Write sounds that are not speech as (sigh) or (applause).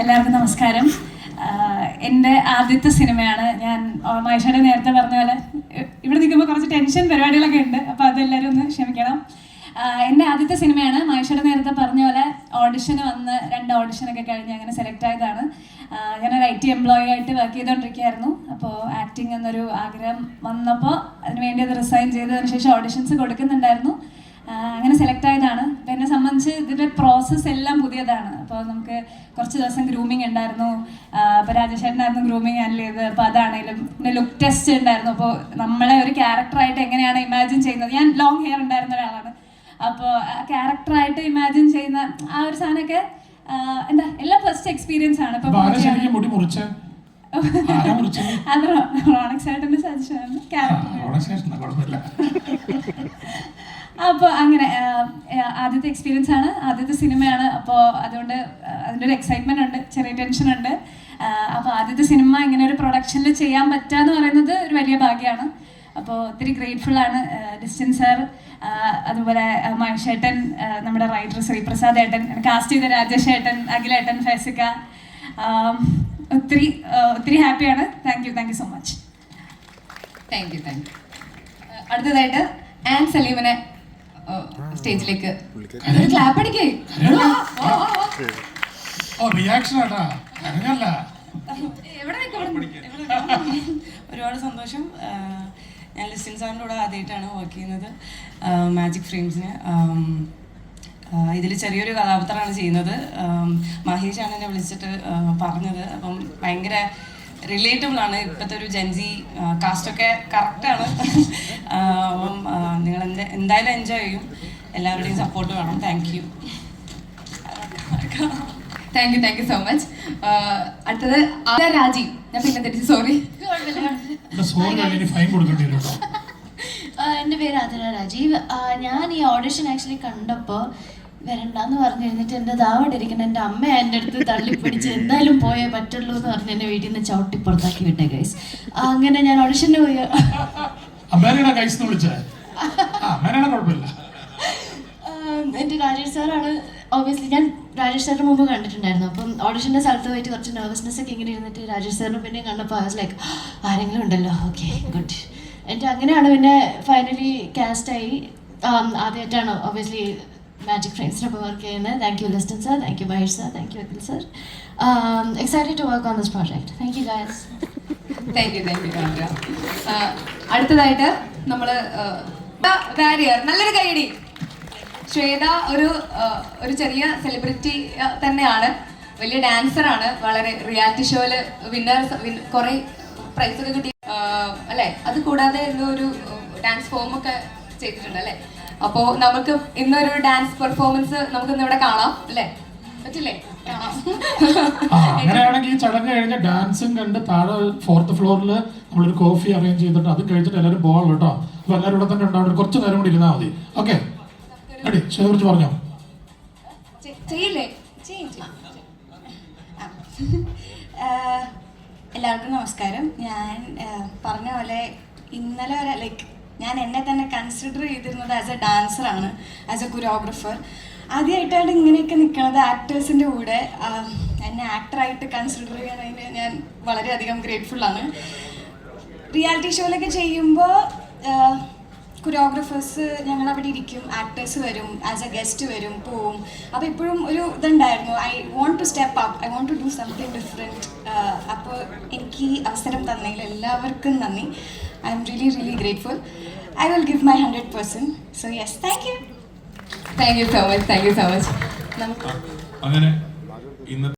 എല്ലാവർക്കും നമസ്കാരം. എന്റെ ആദ്യത്തെ സിനിമയാണ് ഞാൻ മഹേഷയുടെ നേരത്തെ പറഞ്ഞ പോലെ. ഇവിടെ നിൽക്കുമ്പോൾ കുറച്ച് ടെൻഷൻ പരിപാടികളൊക്കെ ഉണ്ട്. അപ്പോൾ അതെല്ലാവരും ഒന്ന് ക്ഷമിക്കണം. എന്റെ ആദ്യത്തെ സിനിമയാണ് മഹേഷയുടെ നേരത്തെ പറഞ്ഞ പോലെ ഓഡിഷന് വന്ന് രണ്ട് ഓഡിഷനൊക്കെ കഴിഞ്ഞ് അങ്ങനെ സെലക്ട് ആയതാണ്. ഞാൻ ഒരു ഐ ടി എംപ്ലോയി ആയിട്ട് വർക്ക് ചെയ്തുകൊണ്ടിരിക്കുകയായിരുന്നു അപ്പോൾ ആക്ടിങ് എന്നൊരു ആഗ്രഹം വന്നപ്പോൾ അതിനുവേണ്ടി അത് റിസൈൻ ചെയ്തതിന് ശേഷം ഓഡിഷൻസ് കൊടുക്കുന്നുണ്ടായിരുന്നു. അങ്ങനെ സെലക്ട് ആയതാണ്. അപ്പം എന്നെ സംബന്ധിച്ച് ഇതിന്റെ പ്രോസസ്സ് എല്ലാം പുതിയതാണ്. അപ്പോൾ നമുക്ക് കുറച്ച് ദിവസം ഗ്രൂമിങ് ഉണ്ടായിരുന്നു. അപ്പോൾ രാജശേഖരനായിരുന്നു ഗ്രൂമിങ് ഹാൻഡിൽ ചെയ്തത്. അപ്പോൾ അതാണെങ്കിലും പിന്നെ ലുക്ക് ടെസ്റ്റ് ഉണ്ടായിരുന്നു. അപ്പോൾ നമ്മളെ ഒരു ക്യാരക്ടറായിട്ട് എങ്ങനെയാണ് ഇമാജിൻ ചെയ്യുന്നത്? ഞാൻ ലോങ് ഹെയർ ഉണ്ടായിരുന്ന ഒരാളാണ്. അപ്പോൾ ക്യാരക്ടറായിട്ട് ഇമാജിൻ ചെയ്യുന്ന ആ ഒരു സാധനമൊക്കെ എന്താ എല്ലാം ഫസ്റ്റ് എക്സ്പീരിയൻസ് ആണ്. മുറിച്ചത്? (laughs) അത് റോണക്സ് ചേട്ടന്റെ സജഷൻ ആണ് ക്യാരക്ടർ അപ്പോൾ അങ്ങനെ ആദ്യത്തെ എക്സ്പീരിയൻസ് ആണ് ആദ്യത്തെ സിനിമയാണ്. അപ്പോൾ അതുകൊണ്ട് അതിന്റെ ഒരു എക്സൈറ്റ്മെന്റ് ഉണ്ട് ചെറിയ ടെൻഷൻ ഉണ്ട്. അപ്പോൾ ആദ്യത്തെ സിനിമ ഇങ്ങനെ ഒരു പ്രൊഡക്ഷനിൽ ചെയ്യാൻ പറ്റുക എന്ന് പറയുന്നത് ഒരു വലിയ ഭാഗ്യമാണ്. അപ്പോൾ ഒത്തിരി ഗ്രേറ്റ്ഫുൾ ആണ് ഡിസ്റ്റൻ സാർ അതുപോലെ മഹേഷേട്ടൻ നമ്മുടെ റൈറ്റർ ശ്രീപ്രസാദ് ഏട്ടൻ കാസ്റ്റ് ചെയ്ത രാജേഷ് ഏട്ടൻ അഖിലേട്ടൻ ഫേസിക്ക ഒത്തിരി ഒത്തിരി ഹാപ്പിയാണ് thank you thank you so much thank you thank you അടുത്തതായിട്ട് ആൻ സലീമിനെ സ്റ്റേജിലേക്ക്. ക്ലാപ്പ് അടിക്കേ. ഓ റിയാക്ഷൻ ആട്ടാ. അങ്ങനല്ല. ഒരുപാട് സന്തോഷം. ഞാൻ ലിസ്റ്റിൻ സാറിന്റെ കൂടെ ആദ്യമായിട്ടാണ് വർക്ക് ചെയ്യുന്നത്. മാജിക് ഫ്രെയിംസിന് ഇതിൽ ചെറിയൊരു കഥാപാത്രമാണ് ചെയ്യുന്നത്. മഹേഷാണ് എന്നെ വിളിച്ചിട്ട് പറഞ്ഞത്. അപ്പം ഭയങ്കര റിലേറ്റബിൾ ആണ് ഇപ്പോഴത്തെ ഒരു ജൻസി കാസ്റ്റൊക്കെ കറക്റ്റാണ് അപ്പം നിങ്ങൾ എന്ത് എന്തായാലും എൻജോയ് ചെയ്യും. എല്ലാവരുടെയും സപ്പോർട്ട് വേണം. Thank you thank you thank you so much അടുത്തത് ആദ രാജീവ് ഞാൻ പിന്നെ തെറ്റിച്ച് സോറി എന്റെ പേര് ആതിര രാജീവ് ഞാൻ ഈ ഓഡിഷൻ ആക്ച്വലി കണ്ടപ്പോൾ വരണ്ടെന്ന് പറഞ്ഞു കഴിഞ്ഞിട്ട് എന്റെ ദാവടെ ഇരിക്കുന്ന എന്റെ അമ്മ എന്റെ അടുത്ത് തള്ളിപ്പിടിച്ച് എന്തായാലും പോയേ പറ്റുള്ളൂ എന്ന് പറഞ്ഞ് എന്റെ വീട്ടിൽ നിന്ന് ചവിട്ടി പുറത്താക്കി വിട്ടേ ഗൈസ് അങ്ങനെ ഞാൻ ഓഡിഷന് പോയി. അമ്മേനെയാണ് കൈസ് എന്ന് വിളിച്ചേ ആ അമ്മേനാണ് കുഴപ്പമില്ല. എന്റെ എന്റെ രാജേഷ് സാറാണ് ഓബിയസ്ലി ഞാൻ രാജേഷ് സാറിന് മുമ്പ് കണ്ടിട്ടുണ്ടായിരുന്നു. അപ്പം ഓഡിഷന്റെ സ്ഥലത്ത് പോയിട്ട് കുറച്ച് നെർവസ്നെസ് ഒക്കെ ഇങ്ങനെ ഇരുന്നിട്ട് രാജേഷ് സാറിന് പിന്നെ കണ്ടപ്പോൾ ഐ വാസ് ലൈക്ക് ആരെങ്കിലും ഉണ്ടല്ലോ? ഓക്കെ ഗുഡ് എന്നിട്ട് അങ്ങനെയാണ് പിന്നെ ഫൈനലി കാസ്റ്റായി ആദ്യമായിട്ടാണ് ഓബിയസ്ലി മാജിക് ഫ്രണ്ട്സിനൊപ്പം വർക്ക് ചെയ്യുന്നത്. Thank you Listin sir thank you Mahesh sir thank you Akhil sir excited to work on this project thank you guys thank you thank you അടുത്തതായിട്ട് നമ്മൾ വാരിയർ നല്ലൊരു കൈയടി ശ്വേത ഒരു ഒരു ചെറിയ സെലിബ്രിറ്റി തന്നെയാണ്. വലിയ ഡാൻസർ ആണ്. വളരെ റിയാലിറ്റി ഷോയിൽ വിന്നർ കുറെ പ്രൈസ് ഒക്കെ കിട്ടി. അല്ലെ? അത് കൂടാതെ ഒരു ഡാൻസ് ഫോം ഒക്കെ ചെയ്തിട്ടുണ്ട് അല്ലെ? അപ്പോ നമുക്ക് ഇന്നൊരു ഡാൻസ് പെർഫോമൻസ് നമുക്ക് ഇന്ന് ഇവിടെ കാണാം അല്ലേ? പറ്റില്ലേ? അങ്ങനെയാണെങ്കിൽ ഈ ചടങ്ങ് കഴിഞ്ഞ ഡാൻസും കണ്ട് താഴെ ഫോർത്ത് ഫ്ലോറിൽ നമ്മളൊരു കോഫി അറേഞ്ച് ചെയ്തിട്ട് അത് കഴിച്ചിട്ട് എല്ലാവരും പോകാം കേട്ടോ അപ്പൊ എല്ലാവരും ഇവിടെ തന്നെ ഉണ്ടാവും കുറച്ച് നേരം കൂടി ഇരുന്നാൽ മതി. ഓക്കെ അടി ശരി പറഞ്ഞോ? എല്ലാവർക്കും നമസ്കാരം. ഞാൻ പറഞ്ഞ പോലെ ഇന്നലെ വരെ ലൈക്ക് ഞാൻ എന്നെ തന്നെ കൺസിഡർ ചെയ്തിരുന്നത് ആസ് എ ഡാൻസർ ആണ് ആസ് എ കൊറിയോഗ്രഫർ ആദ്യമായിട്ടാണ് ഇങ്ങനെയൊക്കെ നിൽക്കുന്നത് ആക്ടേഴ്സിന്റെ കൂടെ എന്നെ ആക്ടറായിട്ട് കൺസിഡർ ചെയ്യുന്നതിന് ഞാൻ വളരെയധികം ഗ്രേറ്റ്ഫുള്ളാണ് റിയാലിറ്റി ഷോയിലൊക്കെ ചെയ്യുമ്പോൾ കൊറിയോഗ്രഫേഴ്സ് ഞങ്ങൾ അവിടെ ഇരിക്കും. ആക്ടേഴ്സ് വരും. ആസ് എ ഗസ്റ്റ് വരും പോവും. അപ്പോൾ ഇപ്പോഴും ഒരു ഇതുണ്ടായിരുന്നു. I want to step up I want to do something different അപ്പോൾ എനിക്ക് അവസരം തന്നതിൽ എല്ലാവർക്കും നന്ദി. I'm really really grateful I will give my hundred person so yes thank you thank you so much thank you so much അങ്ങനെ ഇന്നത്തെ